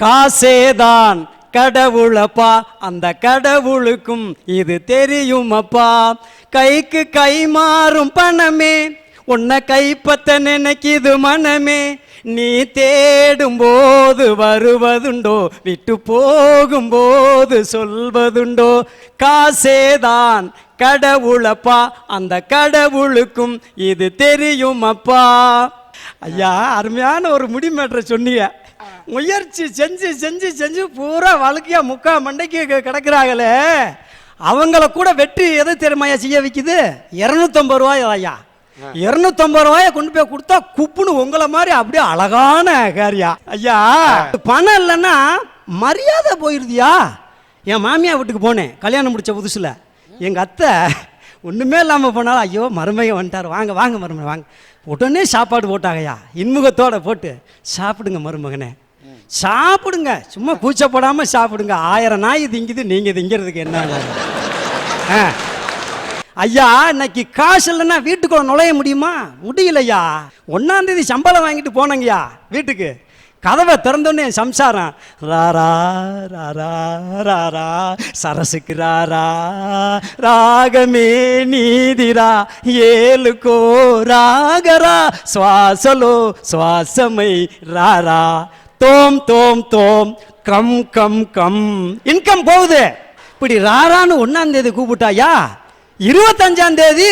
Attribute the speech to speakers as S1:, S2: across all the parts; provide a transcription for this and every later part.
S1: காசேதான் கடவுளப்பா. அந்த கடவுளுக்கும் இது தெரியுமப்பா. கைக்கு கை மாறும் பணமே உன்னை கைப்பத்த நினைக்குது மனமே. நீ தேடும் போது வருவதுண்டோ விட்டு போகும்போது சொல்வதுண்டோ. காசேதான் கடவுளப்பா. அந்த கடவுளுக்கும் இது தெரியுமப்பா. ஐயா அருமையான ஒரு முடிமேற்ற சொன்னீங்க. முயற்சி செஞ்சு செஞ்சு செஞ்சு பூரா வாழ்க்கையா முக்கா மண்டைக்கு கிடக்குறாங்களே. அவங்கள கூட வெற்றி எது தெரியுமாயா செய்ய வைக்குது? இரநூத்தம்பது ரூபாய் ஐயா. இரநூத்தம்பது ரூபாய கொண்டு போய் கொடுத்தா குப்புன்னு உங்களை மாதிரி அப்படியே அழகான காரியா ஐயா பணம் இல்லைன்னா மரியாதை போயிருதியா? என் மாமியா வீட்டுக்கு போனேன் கல்யாணம் முடிச்ச புதுசுல. எங்க அத்தை ஒண்ணுமே இல்லாமல் போனாலும் ஐயோ மருமையை வந்துட்டார். வாங்க வாங்க மருமகன் வாங்க. உடனே சாப்பாடு போட்டாங்கய்யா. இன்முகத்தோட போட்டு சாப்பிடுங்க மருமகனே. சாப்பிடுங்க. சும்மா கூச்சப்படாமல் சாப்பிடுங்க. ஆயிரம் நாய் திங்குது நீங்கள் திங்கிறதுக்கு என்ன ஆ. ஐயா இன்னைக்கு காசு இல்லைன்னா வீட்டுக்குள்ள நுழைய முடியுமா? முடியலையா? ஒன்னாம் தேதி சம்பளம் வாங்கிட்டு போனங்கய்யா வீட்டுக்கு. கதவை திறந்தோடனே என் சம்சாரம் ராரா ராரா ராரா சரசுக்கு ராரா ராகமே நீதிரா ஏழுக்கோ ராகரா சுவாசலோ சுவாசமை ராரா தோம் தோம் தோம் கம் கம் கம். இன்கம் போகுது. இப்படி ராரான்னு ஒன்றாம் தேதி கூப்பிட்டாயா? இருபத்தஞ்சாம் தேதி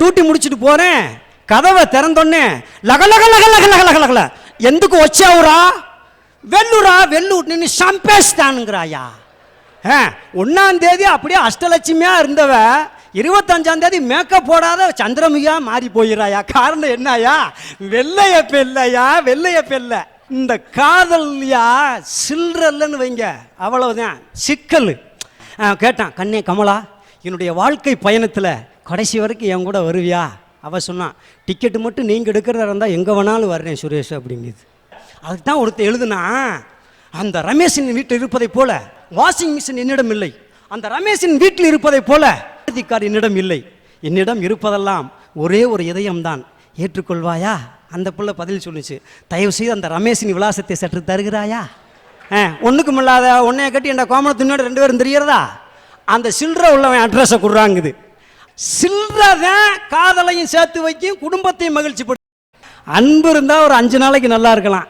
S1: டூட்டி முடிச்சுட்டு போகிறேன் கதவை திறந்தோன்னே லக லக லக லக லக லகல எந்துக்கு வச்சாவுரா வெள்ளூரா வெள்ளூர் நின்று சம்பேஷ்டானுங்கிறாயா ஆ ஒன்றாம் தேதி அப்படியே அஷ்டலட்சுமியாக இருந்தவ இருபத்தஞ்சாம் தேதி மேக்கப் போடாத சந்திரமுகியா மாறி போயிடறாயா காரணம் என்னாயா? வெள்ளைய பெல்லையா வெள்ளைய பெல்லை இந்த காதல்யா சில்லறல்லன்னு வைங்க. அவ்வளவுதான். சிக்கல். கேட்டான் கண்ணே கமலா என்னுடைய வாழ்க்கை பயணத்தில் கடைசி வரைக்கும் என் கூட வருவியா? அவள் சொன்னான் டிக்கெட்டு மட்டும் நீங்கள் எடுக்கிறதா இருந்தால் எங்கே வேணாலும் வர்றேன் சுரேஷ் அப்படிங்குது. அதுக்கு தான் ஒருத்தர் எழுதுனா அந்த ரமேஷின் வீட்டில் இருப்பதைப் போல வாஷிங் மிஷின் என்னிடம் இல்லை. அந்த ரமேஷின் வீட்டில் இருப்பதைப் போல கார்டு என்னிடம் இல்லை. என்னிடம் இருப்பதெல்லாம் ஒரே ஒரு இதயம்தான். ஏற்றுக்கொள்வாயா? அந்த பிள்ளை பதில் சொல்லுச்சு தயவு செய்து அந்த ரமேஷின் விலாசத்தை சற்று தருகிறாயா? ஆ ஒன்றுக்கும் இல்லாத உன்னைய கட்டி என் கோமணத்தினோட ரெண்டு பேரும் தெரியறதா அந்த சில்லற உள்ளவன் அட்ரஸை கொடுறாங்குது. சில்லற தான் காதலையும் சேர்த்து வைக்கும் குடும்பத்தையும் மகிழ்ச்சி அன்பு இருந்தால் ஒரு அஞ்சு நாளைக்கு நல்லா இருக்கலாம்.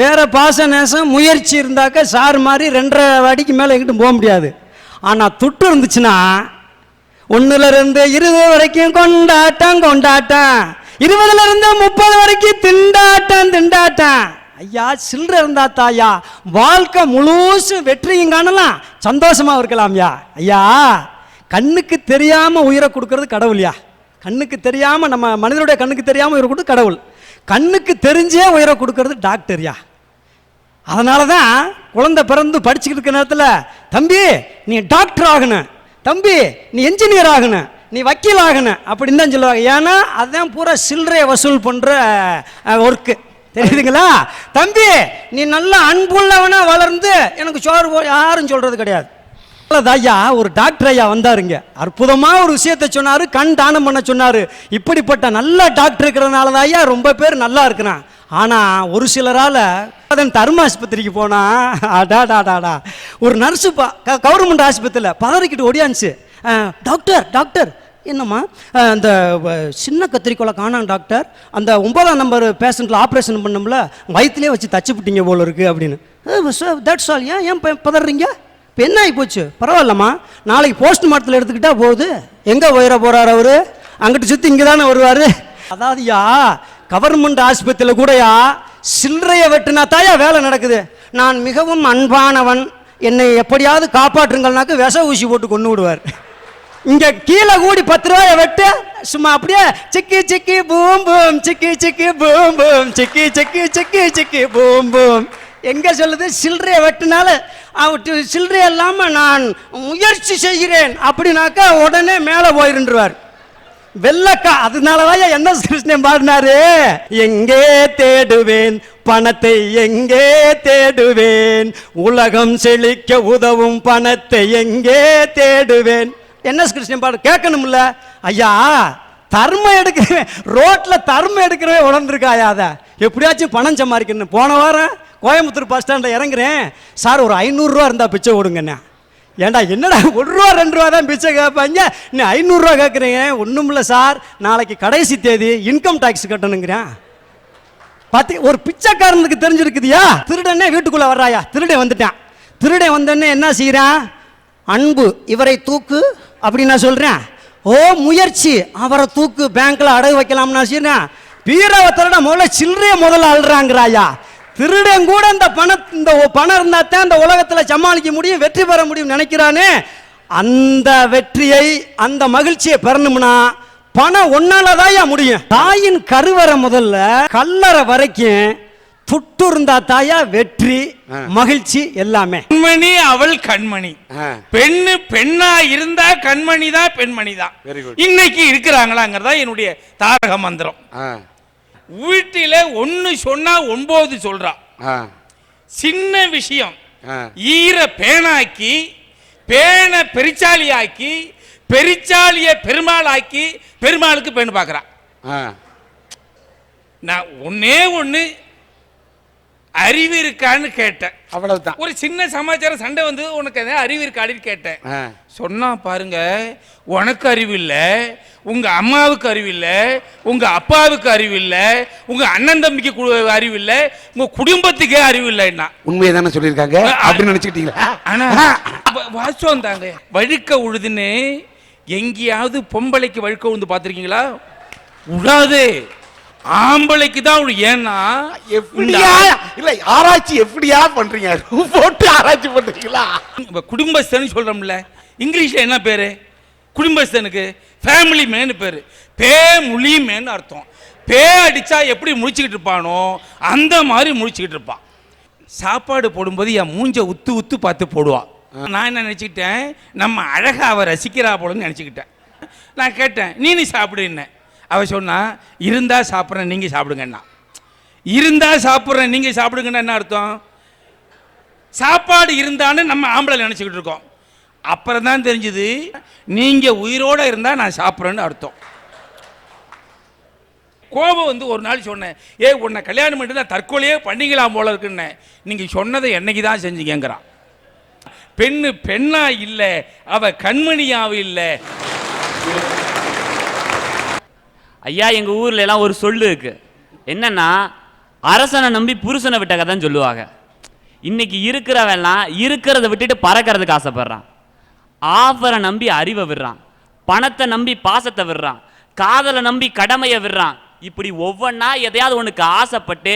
S1: வேற பாச நேசம் முயற்சி இருந்தாக்க சார் மாதிரி ரெண்டரை அடிக்கு மேலே எங்கிட்டும் போக முடியாது. ஆனால் துட்டு இருந்துச்சுன்னா ஒன்றுல இருந்து இருபது வரைக்கும் கொண்டாட்டம் கொண்டாட்டம். இருபதுல இருந்து முப்பது வரைக்கும் திண்டாட்டம் திண்டாட்டம். ஐயா சில்லற இருந்தா தாயா வாழ்க்கை முழுசும் வெற்றியும் காணலாம். சந்தோஷமா இருக்கலாம்யா ஐயா. கண்ணுக்கு தெரியாம உயிரை கொடுக்கறது கடவுள்யா கண்ணுக்கு தெரியாம நம்ம மனிதனுடைய கண்ணுக்கு தெரியாம உயிரை கொடுத்து கடவுள். கண்ணுக்கு தெரிஞ்சே உயிரை கொடுக்கறது டாக்டர்யா அதனால தான் குழந்தை பிறந்து படிச்சுக்கிட்டு இருக்க நேரத்தில் தம்பி நீ டாக்டர் ஆகணும். தம்பி நீ என்ஜினியர் ஆகணும். நீ வக்கீல் ஆகணும் அப்படின்னு தான் சொல்லுவாங்க. ஏன்னா அதுதான் பூரா சில்லறையை வசூல் பண்ணுற ஒர்க்கு தெரியுதுங்களா? தம்பி நீ நல்ல அன்புள்ளவனாக வளர்ந்து எனக்கு சோறு போ யாரும் சொல்கிறது கிடையாது. ஐயா ஒரு டாக்டர் ஐயா வந்தாருங்க. அற்புதமா ஒரு விஷயத்தை சொன்னாரு கண் தானம் பண்ண சொன்னார். இப்படிப்பட்ட நல்ல டாக்டர் இருக்கிறதுனால தான் ஐயா ரொம்ப பேர் நல்லா இருக்கிறான். ஆனால் ஒரு சிலரால் அதன் தர்ம ஆஸ்பத்திரிக்கு போனா அடாடாடாடா ஒரு நர்ஸு பா கவர்மெண்ட் ஆஸ்பத்திரியில் பதறிக்கிட்டு ஓடியாந்துச்சு. டாக்டர் டாக்டர் என்னம்மா? அந்த வ- சின்ன கத்திரிக்கோலை காணான் டாக்டர். அந்த ஒன்பதாம் நம்பர் பேஷண்ட்டில் ஆப்ரேஷன் பண்ணோம்ல வயிற்றுலேயே வச்சு தச்சு விட்டீங்க போல இருக்குது அப்படின்னு. தட்ஸ் ஆல் ஏன் ஏன் பதறீங்க? இப்போ என்ன ஆகி போச்சு? பரவாயில்லம்மா. நாளைக்கு போஸ்ட் மார்ட்டத்தில் எடுத்துக்கிட்டா போகுது. எங்கே உயர போகிறார் அவர்? அங்கிட்டு சுற்றி இங்கே தானே வருவார்? அதாவதுயா கவர்மெண்ட் ஆஸ்பத்திரியில் கூடயா சில்லறையை வெட்டினா தாயா வேலை நடக்குது. நான் மிகவும் அன்பானவன். என்னை எப்படியாவது காப்பாற்றுங்கள்னாக்க விஷ ஊசி போட்டு கொண்டு விடுவார். இங்க கீழே கூடி பத்து ரூபாய வெட்டு. சும்மா அப்படியே சிக்கி சிக்கி பூம் பூம் சிக்கி சிக்கி பூம் பூம் சிக்கி சிக்கி சிக்கி சிக்கி பூம் பூம். எங்க சொல்லுது? சில்லறைய வெட்டினால அவட்டு சில்லறை இல்லாம நான் முயற்சி செய்கிறேன் அப்படின்னாக்கா உடனே மேலே போயிருன்றுவார் வெள்ளக்கா அதனாலதான் என்ன கிருஷ்ணன் பாடினாரு. எங்கே தேடுவேன்? பணத்தை எங்கே தேடுவேன்? உலகம் செழிக்க உதவும் பணத்தை எங்கே தேடுவேன்? என்எஸ் கிருஷ்ணன் பாடு? கேட்கணும்ல. ஐயா தர்மம் எடுக்கிறவன் ரோட்டில் தர்மம் எடுக்கிறவன் உணர்ந்துருக்காயா அதை? எப்படியாச்சும் பணம் சம்பாதிக்கணும். போன வாரம் கோயம்புத்தூர் பஸ் ஸ்டாண்டில் இறங்குறேன். சார் ஒரு ஐநூறுரூவா இருந்தால் பிச்சை கொடுங்கண்ணே ஏன்டா என்னடா ஒரு ரூபா ரெண்டு ரூபா தான் பிச்சை கேட்பாங்க? நீ ஐநூறுரூவா கேட்குறீங்க. ஒன்றும் இல்லை சார். நாளைக்கு கடைசி தேதி இன்கம் டேக்ஸ் கட்டணுங்கிறேன். பார்த்து ஒரு பிச்சைக்காரனுக்கு தெரிஞ்சிருக்குதியா? திருடனே வீட்டுக்குள்ளே வர்றாயா? திருடன் வந்துட்டான். திருடன் வந்தோடனே என்ன செய்கிறான் அன்பு இவரை தூக்கு அப்படி நான் சொல்கிறேன் ஓ முயற்சி. அவரை தூக்கு பேங்க்ல அடகு வைக்கலாம்னு நான் செய்யறேன் திருட முதல்ல சில்லறைய முதல்ல அழுறாங்கிறாயா திருடன் கூட இந்த பணம் இந்த பணம் இருந்தா தான் இந்த உலகத்தில் சமாளிக்க முடியும் வெற்றி பெற முடியும் நினைக்கிறானே. அந்த வெற்றியை அந்த மகிழ்ச்சியை பெறணும்னா பணம் ஒன்னாலதாயா முடியும். தாயின் கருவறை முதல்ல கல்லறை வரைக்கும் துட்டு இருந்தா தாயா வெற்றி மகிழ்ச்சி எல்லாமே.
S2: கண்மணி அவள் கண்மணி.
S3: ஆ.
S2: பெண்ணு பெண்ணா இருந்தா கண்மணி தான் பெண்மணி தான். இன்னைக்கு இருக்கிறாங்களாங்கிறதா என்னுடைய தாரக மந்திரம்.
S3: ஆ,
S2: வீட்டில ஒன்னு சொன்னா ஒன்பது சொல்றா.
S3: ஆ,
S2: சின்ன விஷயம். ஈர பேனாக்கி பேனை பெரிச்சாலியாக்கி பெரிச்சாலிய பெருமாளாக்கி பெருமாளுக்கு பெண் பார்க்கறா
S3: ஆ.
S2: நான் ஒன்னே ஒண்ணு அறிவு இருக்கான்னு கேட்டேன்.
S3: அவ்வளவுதான்.
S2: ஒரு சின்ன சமாச்சாரம் சண்டை வந்து உனக்கு அறிவு இருக்காடின்னு கேட்டேன். சொன்னா பாருங்க உனக்கு அறிவு இல்ல உங்க அம்மாவுக்கு அறிவு இல்ல உங்க அப்பாவுக்கு அறிவு இல்ல உங்க அண்ணன் தம்பிக்கு அறிவு இல்ல உங்க குடும்பத்துக்கே அறிவு இல்லைன்னா.
S3: உண்மையை தானே சொல்லியிருக்காங்க அப்படின்னு நினைச்சுக்கிட்டீங்களா?
S2: ஆனா வ- வாஸ்தவம் தாங்க வழுக்க உழுதுன்னு எங்கேயாவது பொம்பளைக்கு வழுக்க உழுந்து பார்த்திருக்கீங்களா? உடாது ஆம்பளைக்கு தான் ஏன்னா
S3: எப்படியா? இல்ல ஆராய்ச்சி எப்படியா பண்றீங்க? போட்டு ஆராய்ச்சி பண்றீங்களா?
S2: இப்ப குடும்பஸ்தன் சொல்றோம்ல. இங்கிலீஷ்ல என்ன பேரு? குடும்பஸ்தனுக்கு ஃபேமிலி மேனு பேரு. பே முழி மேன்னு அர்த்தம். பே அடிச்சா எப்படி முழிச்சுக்கிட்டு இருப்பானோ அந்த மாதிரி முழிச்சுக்கிட்டு இருப்பான் சாப்பாடு போடும்போது என் மூஞ்ச உத்து உத்து பார்த்து போடுவா. நான் என்ன நினச்சிக்கிட்டேன்? நம்ம அழகா அவ ரசிக்கிறா போலன்னு நினச்சிக்கிட்டேன். நான் கேட்டேன் நீ நீ சாப்பிடுன்னு? அவள் சொன்னால் இருந்தால் சாப்பிட்றேன் நீங்கள் சாப்பிடுங்கன்னா. இருந்தால் சாப்பிட்றேன் நீங்கள் சாப்பிடுங்கன்னா என்ன அர்த்தம்? சாப்பாடு இருந்தான்னு நம்ம ஆம்பளை நினச்சிக்கிட்டு இருக்கோம். அப்புறம் தான் தெரிஞ்சுது நீங்கள் உயிரோட இருந்தால் நான் சாப்பிட்றேன்னு அர்த்தம். கோபம் வந்து ஒரு நாள் சொன்னேன் ஏ உன்னை கல்யாணம் பண்ணிட்டு தான் தற்கொலையே பண்ணிக்கலாம் போல இருக்குன்னு. நீங்கள் சொன்னதை என்னைக்கு தான் செஞ்சீங்கிறான் பெண்ணு பெண்ணா இல்லை அவ கண்மணியாவும் இல்லை.
S4: ஐயா எங்கள் ஊரில் எல்லாம் ஒரு சொல்லு இருக்கு. என்னன்னா அரசனை நம்பி புருஷனை விட்ட கதைன்னு சொல்லுவாங்க. இன்னைக்கு இருக்கிறவெல்லாம் இருக்கிறத விட்டுட்டு பறக்கிறதுக்கு ஆசைப்படுறான். ஆஃபரை நம்பி அறிவை விடுறான். பணத்தை நம்பி பாசத்தை விடுறான். காதலை நம்பி கடமையை விடுறான். இப்படி ஒவ்வொன்றா எதையாவது ஒன்றுக்கு ஆசைப்பட்டு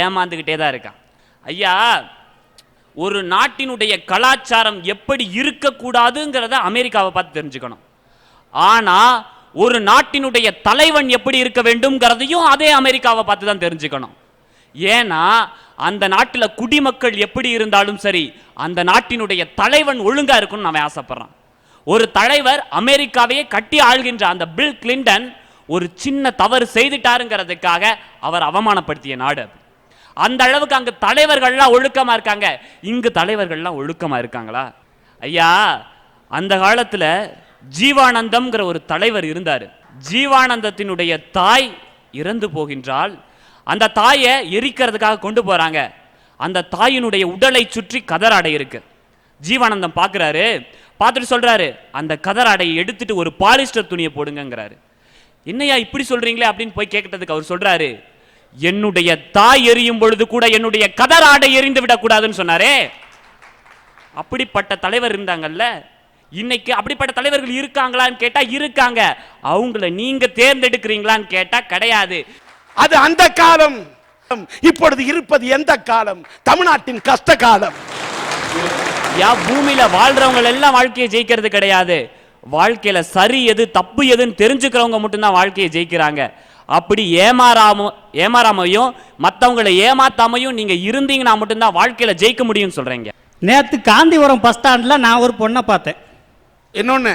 S4: ஏமாந்துக்கிட்டே தான் இருக்கான். ஐயா ஒரு நாட்டினுடைய கலாச்சாரம் எப்படி இருக்கக்கூடாதுங்கிறத அமெரிக்காவை பார்த்து தெரிஞ்சுக்கணும். ஆனால் ஒரு நாட்டினுடைய தலைவன் எப்படி இருக்க வேண்டும்ங்கிறதையும் அதே அமெரிக்காவை பார்த்து தான் தெரிஞ்சுக்கணும். ஏன்னா அந்த நாட்டில் குடிமக்கள் எப்படி இருந்தாலும் சரி அந்த நாட்டினுடைய தலைவன் ஒழுங்காக இருக்கும்னு நான் ஆசைப்படுறான். ஒரு தலைவர் அமெரிக்காவையே கட்டி ஆள்கின்ற அந்த பில் கிளின்டன் ஒரு சின்ன தவறு செய்துட்டாருங்கிறதுக்காக அவர் அவமானப்படுத்திய நாடு அந்த அளவுக்கு அங்கே தலைவர்கள்லாம் ஒழுக்கமாக இருக்காங்க. இங்கு தலைவர்கள்லாம் ஒழுக்கமாக இருக்காங்களா? ஐயா அந்த காலத்தில் ஜீவானந்தம்ங்கிற ஒரு தலைவர் இருந்தார். ஜீவானந்தத்தினுடைய தாய் இறந்து போகின்றால் அந்த தாயை எரிக்கிறதுக்காக கொண்டு போகிறாங்க அந்த தாயினுடைய உடலை சுற்றி கதராடை இருக்கு. ஜீவானந்தம் பார்க்குறாரு பார்த்துட்டு சொல்கிறாரு அந்த கதராடையை எடுத்துட்டு ஒரு பாலிஸ்டர் துணியை போடுங்கிறாரு என்னையா இப்படி சொல்கிறீங்களே அப்படின்னு போய் கேட்கறதுக்கு அவர் சொல்கிறாரு என்னுடைய தாய் எரியும் பொழுது கூட என்னுடைய கதராடை எரிந்து விடக்கூடாதுன்னு சொன்னாரே. அப்படிப்பட்ட தலைவர் இருந்தாங்கல்ல இன்னைக்கு அப்படிப்பட்ட தலைவர்கள் இருக்காங்களான்னு கேட்டா இருக்காங்க. அவங்கள நீங்க தேர்ந்தெடுக்கிறீங்களான்னு கேட்டா கிடையாது.
S3: அது அந்த காலம். இப்பொழுது இருப்பது எந்த காலம்? தமிழ்நாட்டின் கஷ்ட காலம்.
S4: யா பூமியில வாழ்றவங்க எல்லாம் வாழ்க்கையை ஜெயிக்கிறது கிடையாது. வாழ்க்கையில சரி எது தப்பு எதுன்னு தெரிஞ்சுக்கிறவங்க மட்டும்தான் வாழ்க்கையை ஜெயிக்கிறாங்க. அப்படி ஏமாறாம ஏமாறாமையும் மற்றவங்களை ஏமாத்தாமையும் நீங்க இருந்தீங்கன்னா மட்டும்தான் வாழ்க்கையில ஜெயிக்க முடியும்னு சொல்றீங்க.
S1: நேத்து காந்திபுரம் பஸ் ஸ்டாண்ட்ல நான் ஒரு பொண்ணை பார்த்தேன்.
S3: இன்னொன்னு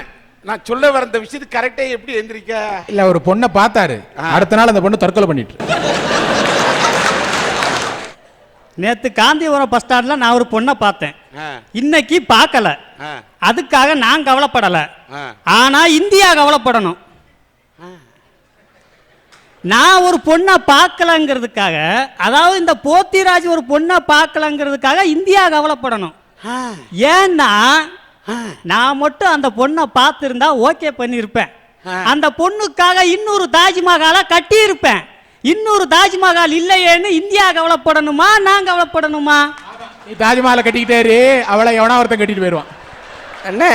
S3: நான் சொல்ல வர இந்த விஷயத்துக்கு கரெக்டா எப்படி எந்திரிக்க
S5: இல்ல ஒரு பொண்ணை பார்த்தாரு. அடுத்த நாள் அந்த பொண்ணு தற்கொலை பண்ணிட்டு
S1: நேத்து காந்திபுரம் பஸ் ஸ்டாண்ட்ல நான் ஒரு பொண்ணை பார்த்தேன். இன்னைக்கு பார்க்கல. அதுக்காக நான் கவலைப்படல. ஆனா இந்தியா கவலைப்படணும்.
S6: நான் ஒரு பொண்ணை பார்க்கலங்கிறதுக்காக அதாவது இந்த போத்திராஜ் ஒரு பொண்ணை பார்க்கலங்கிறதுக்காக இந்தியா கவலைப்படணும். ஏன்னா. நான் மட்டும் அந்த பொண்ணை பார்த்துருந்தா ஓகே பண்ணியிருப்பேன். அந்த பொண்ணுக்காக இன்னொரு தாஜ்மஹாலை கட்டியிருப்பேன். இன்னொரு தாஜ்மஹால் இல்லையேன்னு இந்தியா கவலைப்படணுமா? நான் கவலைப்படணுமா?
S5: நீ தாஜ்மஹாலை கட்டிக்கிட்டே இரு, அவளை எவனா ஒருத்தன் கட்டிட்டு போயிடுவான்.
S7: அண்ணே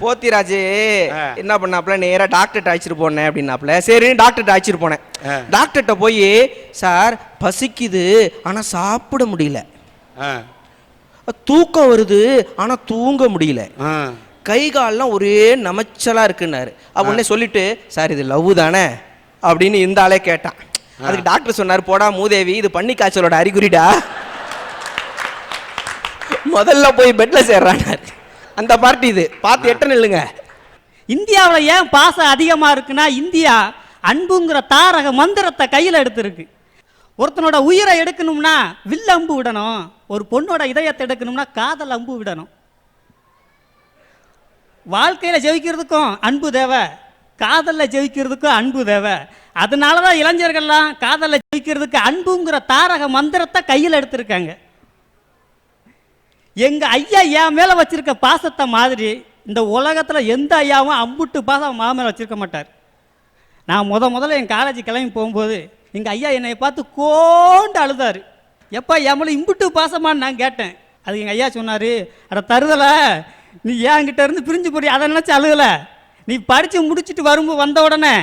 S7: போத்திராஜு. என்ன பண்ணாப்புல? நேரா டாக்டர்கிட்ட அழைச்சிட்டு போனேன் அப்படின்னாப்புல. சரின்னு டாக்டர்கிட்ட அழைச்சிட்டு போனேன். டாக்டர்கிட்ட போய் சார் பசிக்குது. ஆனா சாப்பிட முடியல.
S8: ஆ,
S7: தூக்கம் வருது ஆனா தூங்க முடியல. கை கால்லாம் ஒரே நமைச்சலா இருக்குன்னாரு. உடனே சொல்லிட்டு சார் இது லவ் தானே? அப்படின்னு இந்த ஆளே கேட்டான். அதுக்கு டாக்டர் சொன்னார் போடா மூதேவி இது பன்னி காய்ச்சலோட அறிகுறிடா. முதல்ல போய் பெட்ல சேர்றானாரு. அந்த பார்ட்டி இது. பார்த்து எட்ட நில்லுங்க.
S6: இந்தியாவில் ஏன் பாசம் அதிகமாக இருக்குன்னா இந்தியா அன்புங்கிற தாரக மந்திரத்தை கையில் எடுத்திருக்கு. ஒருத்தனோட உயிரை எடுக்கணும்னா வில் அம்பு விடணும். ஒரு பொண்ணோட இதயத்தை எடுக்கணும்னா காதல் அம்பு விடணும். வாழ்க்கையில் ஜெயிக்கிறதுக்கும் அன்பு தேவை. காதலில் ஜெயிக்கிறதுக்கும் அன்பு தேவை. அதனால தான் இளைஞர்கள்லாம் காதலில் ஜெயிக்கிறதுக்கு அன்புங்கிற தாரக மந்திரத்தை கையில் எடுத்திருக்காங்க. எங்கள் ஐயா என் மேலே வச்சுருக்க பாசத்தை மாதிரி இந்த உலகத்தில் எந்த ஐயாவும் அம்புட்டு பாசம் மா வச்சுருக்க மாட்டார். நான் முத முதல்ல என் காலேஜ் கிளம்பி போகும்போது எங்கள் ஐயா என்னை பார்த்து கோண்டு அழுதாரு. எப்பா எம்மளை இம்புட்டு பாசமான்னு நான் கேட்டேன். அதுக்கு எங்கள் ஐயா சொன்னார் அட தருதல நீ என்கிட்ட இருந்து பிரிஞ்சு போறிய அதை நினச்சி அழுகலை. நீ படித்து முடிச்சுட்டு வரும்போது வந்த உடனே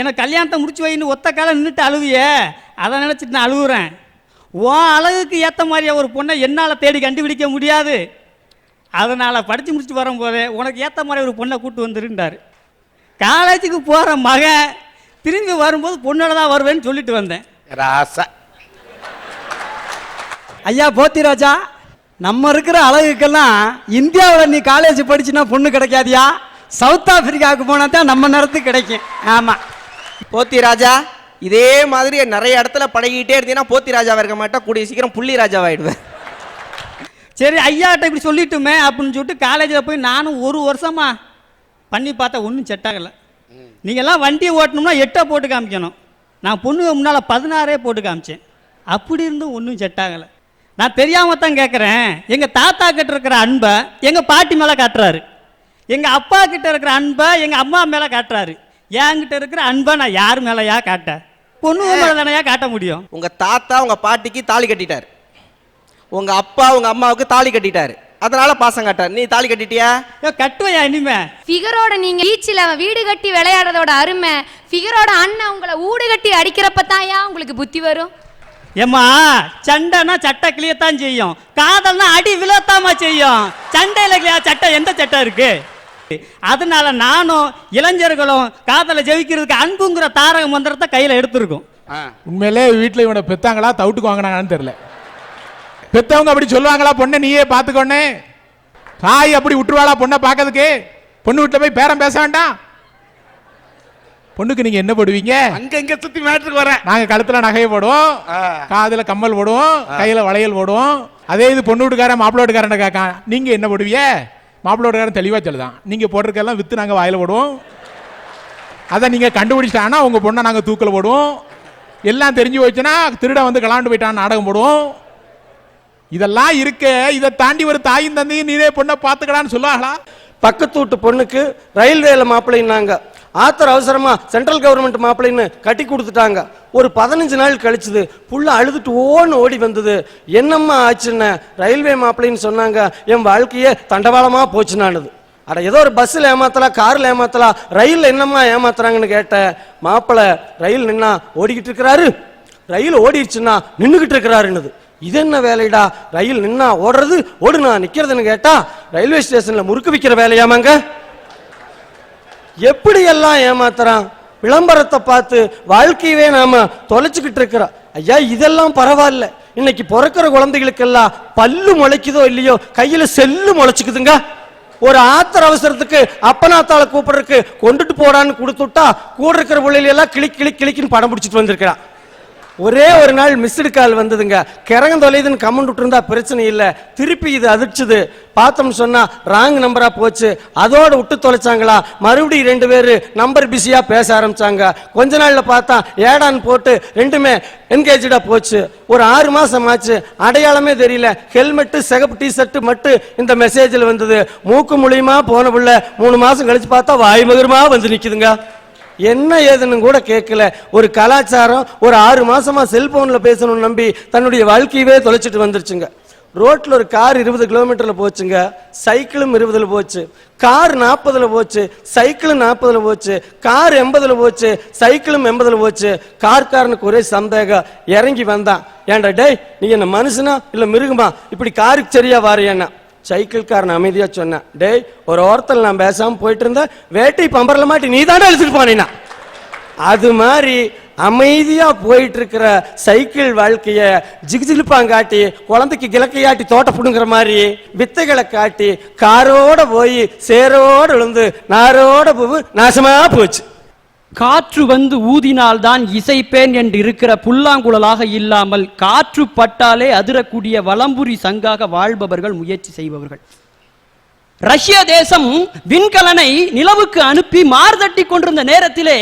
S6: எனக்கு கல்யாணத்தை முடிச்சு வைன்னு ஒத்த காலம் நின்றுட்டு அழுவியே அதை நினச்சிட்டு நான் அழுகுறேன் உன் அழகுக்கு ஏற்ற மாதிரியா ஒரு பொண்ணை என்னால் தேடி கண்டுபிடிக்க முடியாது. அதனால் படித்து முடிச்சுட்டு வரும்போதே உனக்கு ஏற்ற மாதிரி ஒரு பொண்ணை கூப்பிட்டு வந்துருந்தார் காலேஜுக்கு போகிற மகன் திரும்பி வரும்போது பொண்ணோட தான் வருவேன்னு சொல்லிட்டு வந்தேன்.
S8: ராசா.
S6: ஐயா போத்திராஜா நம்ம இருக்கிற அழகுக்கெல்லாம் இந்தியாவில் நீ காலேஜ் படிச்சுனா பொண்ணு கிடைக்காதியா? சவுத் ஆப்பிரிக்காவுக்கு போனால் தான் நம்ம நேரத்துக்கு கிடைக்கும். ஆமாம்
S7: போத்தி ராஜா இதே மாதிரி நிறைய இடத்துல பழகிட்டே இருந்தீங்கன்னா போத்தி ராஜாவா இருக்க மாட்டேன். கூடிய சீக்கிரம் புள்ளி ராஜாவாயிடுவேன்.
S6: சரி ஐயாட்ட இப்படி சொல்லிட்டுமே அப்படின்னு சொல்லிட்டு காலேஜில் போய் நானும் ஒரு வருஷமா பண்ணி பார்த்தா ஒன்றும் செட் ஆகலை. நீங்கள்லாம் வண்டி ஓட்டணும்னா எட்டை போட்டு காமிக்கணும். நான் பொண்ணுங்க முன்னால் பதினாறே போட்டு காமிச்சேன். அப்படி இருந்தும் ஒன்றும் செட் ஆகலை. நான் தெரியாம தான் கேட்குறேன் எங்கள் தாத்தா கிட்ட இருக்கிற அன்பை எங்கள் பாட்டி மேலே காட்டுறாரு. எங்கள் அப்பா கிட்ட இருக்கிற அன்பை எங்கள் அம்மா மேலே காட்டுறாரு. என்கிட்ட இருக்கிற அன்பை நான் யார் மேலேயா காட்டேன் பொண்ணுங்க மேலே தானையா காட்ட முடியும்?
S7: உங்க தாத்தா உங்க பாட்டிக்கு தாலி கட்டிட்டாரு. உங்க அப்பா உங்க அம்மாவுக்கு தாலி கட்டிட்டாரு. அதனால பாசம் காட்டார் நீ தாலி கட்டிட்டியா?
S6: ஏ, கட்டுவையா இனிமே?
S9: ஃபிகரோட நீங்க பீச்சில் வீடு கட்டி விளையாடுறதோட அருமை. ஃபிகரோட அண்ணன் உங்களை ஊடு கட்டி அடிக்கிறப்ப தாயா உங்களுக்கு புத்தி வரும்?
S6: ஏம்மா சண்டைனா சட்டை கிளியத்தான் செய்யும். காதல்னா அடி விழத்தாமா செய்யும். சண்டையில கிளியா சட்டை? எந்த சட்டை இருக்கு? அதனால நானும் இளைஞர்களும் காதலை ஜெயிக்கிறதுக்கு அன்புங்கிற தாரக மந்திரத்தை கையில எடுத்திருக்கோம்.
S8: ஆ.
S5: உண்மையிலே வீட்டில் இவனை பெத்தாங்களா தவிட்டுக்கு வாங்கினாங்கன்னு தெரியல. பெத்தவங்க அப்படி சொல்லுவாங்களா? பொண்ணை நீயே பார்த்துக்கொன்னே தாய் அப்படி விட்டுருவாளா பொண்ணை பார்க்கறதுக்கு? பொண்ணு வீட்டில் போய் பேரம் பேச வேண்டாம். பொண்ணுக்கு நீங்க என்ன போடுவீங்க?
S8: அங்க இங்க சுத்தி மேட்டுக்கு வரேன்.
S5: நாங்க கழுத்துல நகையை போடுவோம். காதுல கம்மல் போடுவோம். கையில வளையல் போடுவோம். அதே இது பொண்ணு வீட்டுக்காரன் மாப்பிள்ளை வீட்டுக்காரன் கேட்கான் நீங்க என்ன போடுவீங்க மாப்பிள்ளை வீட்டுக்காரன் தெளிவா சொல்லுதான் நீங்க போட்டிருக்கெல்லாம் வித்து நாங்க வாயில போடுவோம். அதை நீங்க கண்டுபிடிச்சிட்டாங்கன்னா உங்க பொண்ணை நாங்க தூக்கில போடுவோம். எல்லாம் தெரிஞ்சு போச்சுன்னா திருட வந்து கலாண்டு போயிட்டான் நாடகம் போடுவோம். இதெல்லாம் இருக்க இதை தாண்டி ஒரு தாயும் தந்தையும் நீரே பொண்ணை பார்த்துக்கலான்னு சொல்லுவாங்களா?
S10: பக்கத்து வீட்டு பொண்ணுக்கு ரயில்வேல மாப்பிள்ளைன்னாங்க. ஆத்தர் அவசரமா சென்ட்ரல் கவர்மெண்ட் மாப்பிள்ளைன்னு கட்டி கொடுத்துட்டாங்க. ஒரு பதினஞ்சு நாள் கழிச்சுது புள்ள அழுதுட்டு ஓன்னு ஓடி வந்தது. என்னம்மா ஆச்சுன்னு ரயில்வே மாப்பிள்ளைன்னு சொன்னாங்க. என் வாழ்க்கையே தண்டவாளமா போச்சுனானுது. அட ஏதோ ஒரு பஸ்ஸில் ஏமாத்தலாம் காரில் ஏமாத்தலாம் ரயிலில் என்னம்மா ஏமாத்துறாங்கன்னு கேட்டேன் மாப்பிள்ளை ரயில் நின்னா ஓடிக்கிட்டு இருக்கிறாரு. ரயில் ஓடிடுச்சுன்னா நின்றுக்கிட்டு இருக்கிறாருன்னுது. இது என்ன வேலைடா? ரயில் நின்னா ஓடுறது ஓடுனா நிக்கிறதுன்னு கேட்டா ரயில்வே ஸ்டேஷன்ல முறுக்கு விற்கிற வேலையாமாங்க? எப்படி எல்லாம் ஏமாத்துறான்? விளம்பரத்தை பார்த்து வாழ்க்கையவே நாம தொலைச்சுக்கிட்டு இருக்கிறோம் ஐயா இதெல்லாம் பரவாயில்ல. இன்னைக்கு பிறக்கிற குழந்தைகளுக்கெல்லாம் பல்லு முளைக்குதோ இல்லையோ கையில செல்லு முளைச்சுக்குதுங்க. ஒரு ஆத்திர அவசரத்துக்கு அப்பனாத்தாளை கூப்பிடுறதுக்கு கொண்டுட்டு போடான்னு கொடுத்துட்டா கூட இருக்கிற பிள்ளைகள் எல்லாம் கிளிக் கிளிக் கிளிக்குன்னு படம் பிடிச்சிட்டு வந்திருக்கிறான் ஒரே ஒரு நாள் மிஸ்டு கால் வந்ததுங்க. கிறங்க தொலைதுன்னு கமெண்ட் விட்டுருந்தா பிரச்சனை இல்லை. திருப்பி இது அதிர்ச்சுது. பார்த்தோம்னு சொன்னால் ராங் நம்பராக போச்சு. அதோடு விட்டு தொலைச்சாங்களா? மறுபடியும் ரெண்டு பேர் நம்பர் பிஸியாக பேச ஆரம்பிச்சாங்க. கொஞ்ச நாளில் பார்த்தா ஏடான்னு போட்டு ரெண்டுமே என்கேஜாக போச்சு. ஒரு ஆறு மாதம் ஆச்சு. அடையாளமே தெரியல. ஹெல்மெட்டு சிகப்பு டிஷர்ட்டு மட்டும் இந்த மெசேஜில் வந்தது. மூக்கு மூலியமாக போன புள்ள மூணு மாதம் கழித்து பார்த்தா வாய்மகரமா வந்து நிற்குதுங்க என்ன ஏதுன்னு கூட கேட்கல. ஒரு கலாச்சாரம் ஒரு ஆறு மாசமா செல்போன்ல பேசணும்னு நம்பி தன்னுடைய வாழ்க்கையவே தொலைச்சிட்டு வந்துருச்சுங்க. ரோட்ல ஒரு கார் இருபது கிலோமீட்டர்ல போச்சுங்க. சைக்கிளும் இருபதுல போச்சு. கார் நாற்பதுல போச்சு. சைக்கிளும் நாற்பதுல போச்சு. கார் எண்பதுல போச்சு. சைக்கிளும் எண்பதுல போச்சு. கார்காரனுக்கு ஒரே சந்தேகம். இறங்கி வந்தான். ஏன்டா டேய் நீ என்ன மனுஷனா? இல்ல மிருகமா? இப்படி காருக்கு சரியா வாரியன்னா சைக்கிள்காரன் அமைதியா சொன்னான் டேய் ஒரு ஓரத்தில் நான் பேசாம போயிட்டு இருந்தேன் வேட்டை பம்பரில் மாட்டி நீ தானே அழிச்சிட்டு போனீனா அது மாதிரி அமைதியா போயிட்டு இருக்கிற சைக்கிள் வாழ்க்கைய ஜிகுஜிலுப்பாங்காட்டி குழந்தைக்கு கிழக்கையாட்டி தோட்ட மாதிரி வித்தைகளை காட்டி காரோட போய் சேரோட விழுந்து நாரோட பூவு நாசமா போச்சு.
S11: காற்று வந்து ஊதினால்தான் இசைப்பேன் என்று இருக்கிற புல்லாங்குழலாக இல்லாமல் காற்று பட்டாலே அதிரக்கூடிய வலம்புரி சங்காக வாழ்பவர்கள் முயற்சி செய்பவர்கள். ரஷ்ய தேசம் விண்கலனை நிலவுக்கு அனுப்பி மார்தட்டி கொண்டிருந்த நேரத்திலே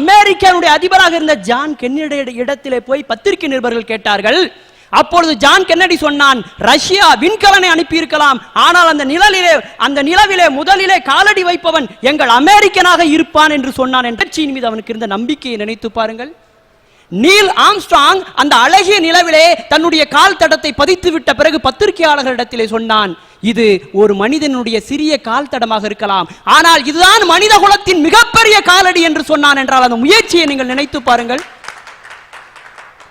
S11: அமெரிக்காவுடைய அதிபராக இருந்த ஜான் கென்னடி இடத்திலே போய் பத்திரிகை நிருபர்கள் கேட்டார்கள் அப்பொழுது ஜான் கென்னடி சொன்னான் ரஷ்யா விண்கலனை அனுப்பியிருக்கலாம். ஆனால் அந்த நிழலிலே அந்த நிலவிலே முதலிலே காலடி வைப்பவன் எங்கள் அமெரிக்கனாக இருப்பான் என்று சொன்னான். என்ற மீது அவனுக்கு இருந்த நம்பிக்கையை நினைத்து பாருங்கள். நீல் ஆம்ஸ்ட்ராங் அந்த அழகிய நிலவிலே தன்னுடைய கால் தடத்தை பதித்து விட்ட பிறகு பத்திரிகையாளர்களிடத்திலே சொன்னான் இது ஒரு மனிதனுடைய சிறிய கால் தடமாக இருக்கலாம். ஆனால் இதுதான் மனித குலத்தின் மிகப்பெரிய காலடி என்று சொன்னான் என்றால் அந்த முயற்சியை நீங்கள் நினைத்து பாருங்கள்.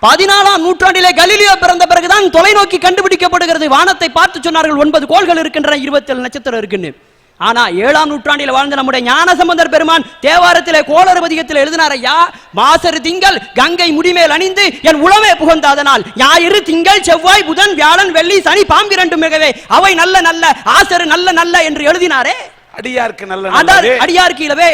S11: பதினாலாம் நூற்றாண்டிலே கலீலியோ பிறந்த பிறகுதான் தொலைநோக்கி கண்டுபிடிக்கப்படுகிறது. வானத்தை பார்த்து சொன்னார்கள் ஒன்பது கோள்கள் இருக்கின்றன இருபத்தேழு நட்சத்திரம் இருக்குன்னு. ஆனா ஏழாம் நூற்றாண்டில் வாழ்ந்த நம்முடைய ஞானசம்பந்தர் பெருமான் தேவாரத்திலே கோளறுபதிகத்தில் எழுதினார் ஐயா மாசரு திங்கள் கங்கை முடிமேல் அணிந்து என் உளவே புகழ்ந்த அதனால் ஞாயிறு திங்கள் செவ்வாய் புதன் வியாழன் வெள்ளி சனி பாம்பிரண்டு மிகவே அவை நல்ல நல்ல ஆசரு நல்ல நல்ல என்று எழுதினாரே.
S12: அடியாருக்கு நல்ல.
S11: அடியாருக்கு இலவே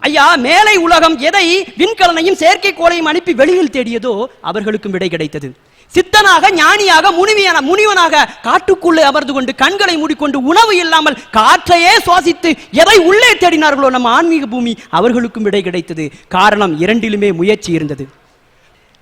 S11: ஐயா மேலை உலகம் எதை விண்கலனையும் செயற்கைக்கோளையும் அனுப்பி வெளியில் தேடியதோ அவர்களுக்கும் விடை கிடைத்தது. சித்தனாக ஞானியாக முனிவியான முனிவனாக காட்டுக்குள்ளே அமர்ந்து கொண்டு கண்களை மூடிக்கொண்டு உணவு இல்லாமல் காற்றையே சுவாசித்து எதை உள்ளே தேடினார்களோ நம்ம ஆன்மீக பூமி அவர்களுக்கும் விடை கிடைத்தது. காரணம் இரண்டிலுமே முயற்சி இருந்தது.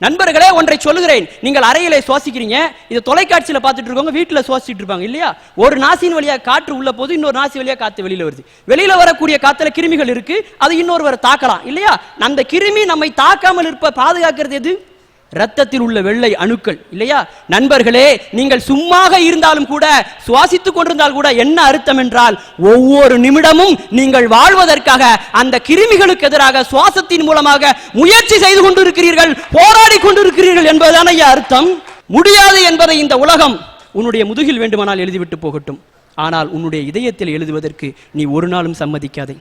S11: நண்பர்களே ஒன்றை சொல்லுகிறேன். நீங்கள் அறையிலே சுவாசிக்கிறீங்க. இது தொலைக்காட்சியில பார்த்துட்டு இருக்கவங்க வீட்டில் சுவாசிச்சுட்டு இருப்பாங்க இல்லையா? ஒரு நாசின் வழியா காற்று உள்ள போது இன்னொரு நாசி வழியா காத்து வெளியில வருது. வெளியில வரக்கூடிய காத்துல கிருமிகள் இருக்கு அது இன்னொருவரை தாக்கலாம் இல்லையா? அந்த கிருமி நம்மை தாக்காமல் இருப்ப பாதுகாக்கிறது எது? ரத்தத்தில் உள்ள வெள்ளை அணுக்கள் இல்லையா? நண்பர்களே நீங்கள் சும்மாக இருந்தாலும் கூட சுவாசித்துக் கொண்டிருந்தால் கூட என்ன அர்த்தம் என்றால் ஒவ்வொரு நிமிடமும் நீங்கள் வாழ்வதற்காக அந்த கிருமிகளுக்கு எதிராக சுவாசத்தின் மூலமாக முயற்சி செய்து கொண்டிருக்கிறீர்கள் போராடி கொண்டிருக்கிறீர்கள் என்பதுதான் ஐயா அர்த்தம்? முடியாது என்பதை இந்த உலகம் உன்னுடைய முதுகில் வேண்டுமானால் எழுதிவிட்டு போகட்டும். ஆனால் உன்னுடைய இதயத்தில் எழுதுவதற்கு நீ ஒரு நாளும் சம்மதிக்காதே.